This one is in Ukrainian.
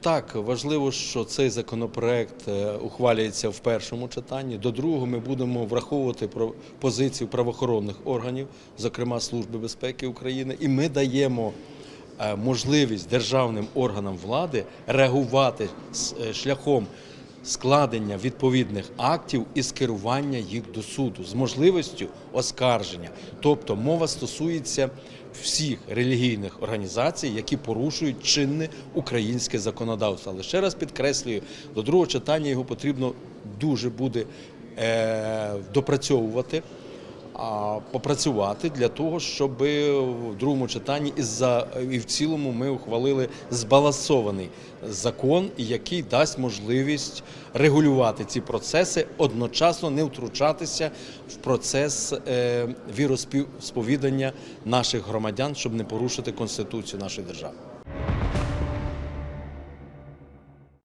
Так, важливо, що цей законопроект е, ухвалюється в першому читанні. До другого ми будемо враховувати позицію правоохоронних органів, зокрема Служби безпеки України, і ми даємо е, можливість державним органам влади реагувати е, шляхом складення відповідних актів і скерування їх до суду з можливістю оскарження. Тобто мова стосується всіх релігійних організацій, які порушують чинне українське законодавство. Але ще раз підкреслюю, до другого читання його потрібно дуже буде е, допрацьовувати. А попрацювати для того, щоб в другому читанні і за і в цілому ми ухвалили збалансований закон, який дасть можливість регулювати ці процеси, одночасно не втручатися в процес е, віросповідання наших громадян, щоб не порушити конституцію нашої держави.